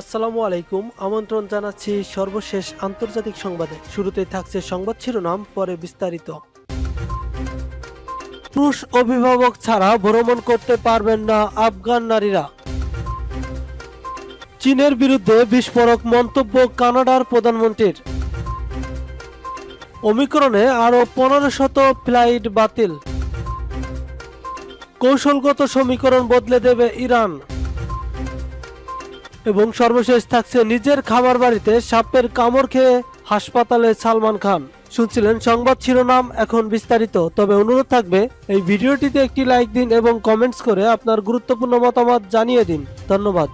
আসসালামু আলাইকুম, আমন্ত্রণ জানাচ্ছি সর্বশেষ আন্তর্জাতিক সংবাদে। শুরুতেই থাকছে সংবাদ শিরোনাম, পরে বিস্তারিত। পুরুষ অভিভাবক ছাড়া ভ্রমণ করতে পারবেন না আফগান নারীরা। চীনের বিরুদ্ধে বিস্ফোরক মন্তব্য কানাডার প্রধানমন্ত্রীর। অমিক্রণে আরও পনেরো শত ফ্লাইট বাতিল। কৌশলগত সমীকরণ বদলে দেবে ইরান। এবং সর্বশেষ থাকছে নিজের খামার বাড়িতে সাপের কামড় খেয়ে হাসপাতালে সালমান খান। শুনছিলেন সংবাদ শিরোনাম, এখন বিস্তারিত। তবে অনুরোধ থাকবে, এই ভিডিওটিতে একটি লাইক দিন এবং কমেন্টস করে আপনার গুরুত্বপূর্ণ মতামত জানিয়ে দিন। ধন্যবাদ।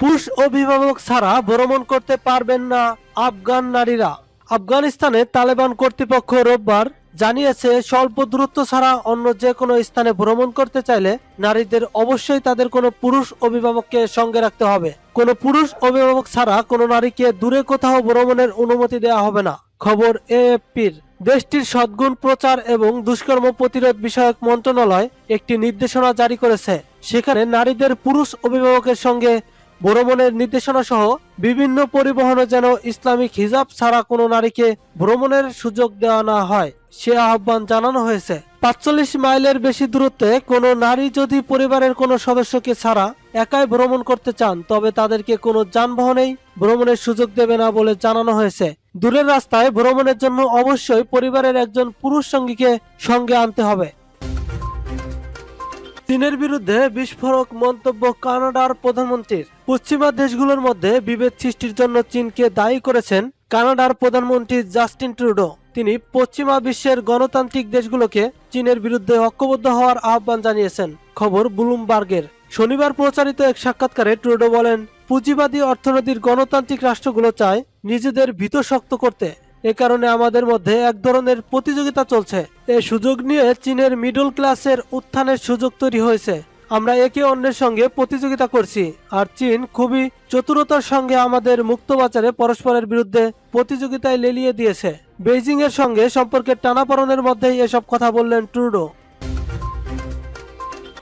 পুরুষ অভিভাবক ছাড়া ভ্রমণ করতে পারবেন না আফগান নারীরা। আফগানিস্তানে তালেবান কর্তৃপক্ষ রোববার জানিয়েছে, স্বল্প দূরত্ব ছাড়া অন্য যে কোনো স্থানে ভ্রমণ করতে চাইলে নারীদের অবশ্যই তাদের কোনো পুরুষ অভিভাবককে সঙ্গে রাখতে হবে। কোনো পুরুষ অভিভাবক ছাড়া কোনো নারীকে দূরে কোথাও ভ্রমণের অনুমতি দেওয়া হবে না। খবর এএফপির। দেশটির সদ্গুণ প্রচার এবং দুষ্কর্ম প্রতিরোধ বিষয়ক মন্ত্রণালয় একটি নির্দেশনা জারি করেছে। সেখানে নারীদের পুরুষ অভিভাবকের সঙ্গে ভ্রমণের নির্দেশনা সহ বিভিন্ন পরিবহনে যেন ইসলামিক হিজাব ছাড়া কোনো নারীকে ভ্রমণের সুযোগ দেওয়া না হয়, সে আহ্বান জানানো হয়েছে। পাঁচচল্লিশ মাইলের বেশি দূরত্বে কোনো নারী যদি পরিবারের কোনো সদস্যকে ছাড়া একাই ভ্রমণ করতে চান, তবে তাদেরকে কোনো যানবাহনেই ভ্রমণের সুযোগ দেবে না বলে জানানো হয়েছে। দূরের রাস্তায় ভ্রমণের জন্য অবশ্যই পরিবারের একজন পুরুষ সঙ্গীকে সঙ্গে আনতে হবে। চীনের বিরুদ্ধে বিস্ফোরক মন্তব্য কানাডার প্রধানমন্ত্রীর। পশ্চিমা দেশগুলোর মধ্যে বিভেদ সৃষ্টির জন্য চীনকে দায়ী করেছেন কানাডার প্রধানমন্ত্রী জাস্টিন ট্রুডো। তিনি পশ্চিমা বিশ্বের গণতান্ত্রিক দেশগুলোকে চীনের বিরুদ্ধে ঐক্যবদ্ধ হওয়ার আহ্বান জানিয়েছেন। খবর ব্লুমবার্গের। শনিবার প্রচারিত এক সাক্ষাৎকারে ট্রুডো বলেন, পুঁজিবাদী অর্থনীতির গণতান্ত্রিক রাষ্ট্রগুলো চায় নিজেদের ভীত শক্ত করতে। এ কারণে আমাদের মধ্যে এক ধরনের প্রতিযোগিতা চলছে। এ সুযোগ নিয়ে চীনের মিডল ক্লাসের উত্থানের সুযোগ তৈরি হয়েছে। আমরা একে অন্যের সঙ্গে প্রতিযোগিতা করছি, আর চীন খুবই চতুরতার সঙ্গে আমাদের মুক্ত বাজারে পরস্পরের বিরুদ্ধে প্রতিযোগিতায় লেলিয়ে দিয়েছে। বেইজিং এর সঙ্গে সম্পর্কের টানাপড়নের মধ্যেই এসব কথা বললেন ট্রুডো।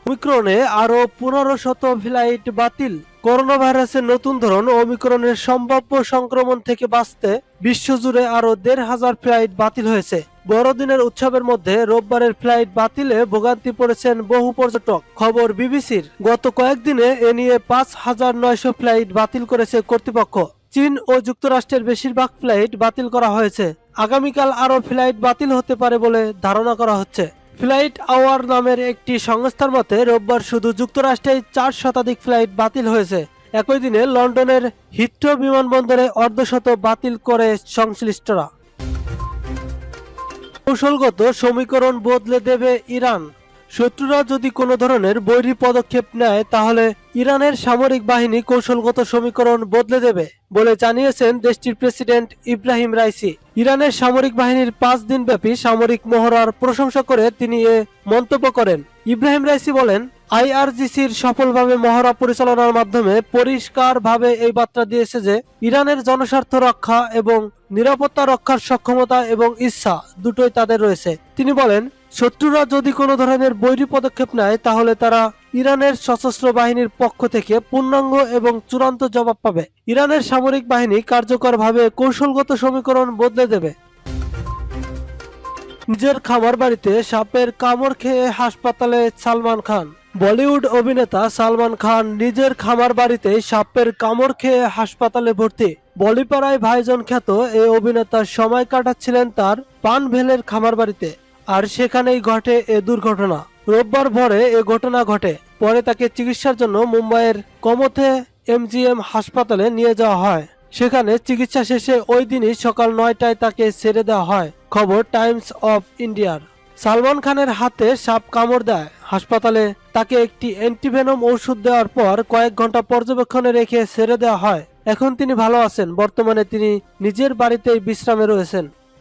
ওমিক্রনে আরও পনেরো শত ফ্লাইট বাতিল। করোনা ভাইরাসের নতুন ধরন ওমিক্রনের সম্ভাব্য সংক্রমণ থেকে বাঁচতে বিশ্বজুড়ে আরও দেড় হাজার ফ্লাইট বাতিল হয়েছে। বড়দিনের উৎসবের মধ্যে রোববারের ফ্লাইট বাতিলে ভোগান্তি পড়েছেন বহু পর্যটক। খবর বিবিসির। গত কয়েকদিনে এ নিয়ে পাঁচ হাজার নয়শো ফ্লাইট বাতিল করেছে কর্তৃপক্ষ। চীন ও যুক্তরাষ্ট্রের বেশিরভাগ ফ্লাইট বাতিল করা হয়েছে। আগামীকাল আরও ফ্লাইট বাতিল হতে পারে বলে ধারণা করা হচ্ছে। ফ্লাইট আওয়ার নামের একটি সংস্থার মতে, রোববার শুধু যুক্তরাষ্ট্রে চার শতাধিক ফ্লাইট বাতিল হয়েছে। একই দিনে লন্ডনের হিথ্রো বিমানবন্দরে অর্ধশত বাতিল করে সংশ্লিষ্টরা। কৌশলগত সমীকরণ বদলে দেবে ইরান। শত্রুরা যদি কোনো ধরনের বৈরী পদক্ষেপ নেয়, তাহলে ইরানের সামরিক বাহিনী কৌশলগত সমীকরণ বদলে দেবে বলে জানিয়েছেন দেশটির প্রেসিডেন্ট ইব্রাহিম রাইসি। ইরানের সামরিক বাহিনীর পাঁচ দিনব্যাপী সামরিক মহড়ার প্রশংসা করে তিনি এ মন্তব্য করেন। ইব্রাহিম রাইসি বলেন, আইআরজিসির সফলভাবে মহড়া পরিচালনার মাধ্যমে পরিষ্কারভাবে এই বার্তা দিয়েছে যে, ইরানের জনস্বার্থ রক্ষা এবং নিরাপত্তা রক্ষার সক্ষমতা এবং ইচ্ছা দুটোই তাদের রয়েছে। তিনি বলেন শত্রুরা যদি কোনো ধরনের বৈরী পদক্ষেপ নেয়, তাহলে তারা ইরানের সশস্ত্র বাহিনীর পক্ষ থেকে পূর্ণাঙ্গ এবং চূড়ান্ত জবাব পাবে। ইরানের সামরিক বাহিনী কার্যকরভাবে কৌশলগত সমীকরণ বদলে দেবে। নিজের খামার বাড়িতে সাপের কামড় খেয়ে হাসপাতালে সালমান খান। বলিউড অভিনেতা সালমান খান নিজের খামার বাড়িতে সাপের কামড় খেয়ে হাসপাতালে ভর্তি। বলিপাড়ায় ভাইজন খ্যাত এই অভিনেতা সময় কাটাচ্ছিলেন তার পানভেলের খামার বাড়িতে। আর সেখানেই ঘটে এ দুর্ঘটনা। রোববার ভোরে এ ঘটনা ঘটে। পরে তাকে চিকিৎসার জন্য মুম্বাইয়ের কমথে এমজিএম হাসপাতালে নিয়ে যাওয়া হয়। সেখানে চিকিৎসা শেষে ওই দিনই সকাল নয়টায় তাকে ছেড়ে দেওয়া হয়। খবর টাইমস অফ ইন্ডিয়ার। সালমান খানের হাতে সাপ কামড় দেয়। হাসপাতালে তাকে একটি অ্যান্টিভেনম ওষুধ দেওয়ার পর কয়েক ঘণ্টা পর্যবেক্ষণে রেখে ছেড়ে দেওয়া হয়। এখন তিনি ভালো আছেন। বর্তমানে তিনি নিজের বাড়িতেই বিশ্রামে রয়েছেন।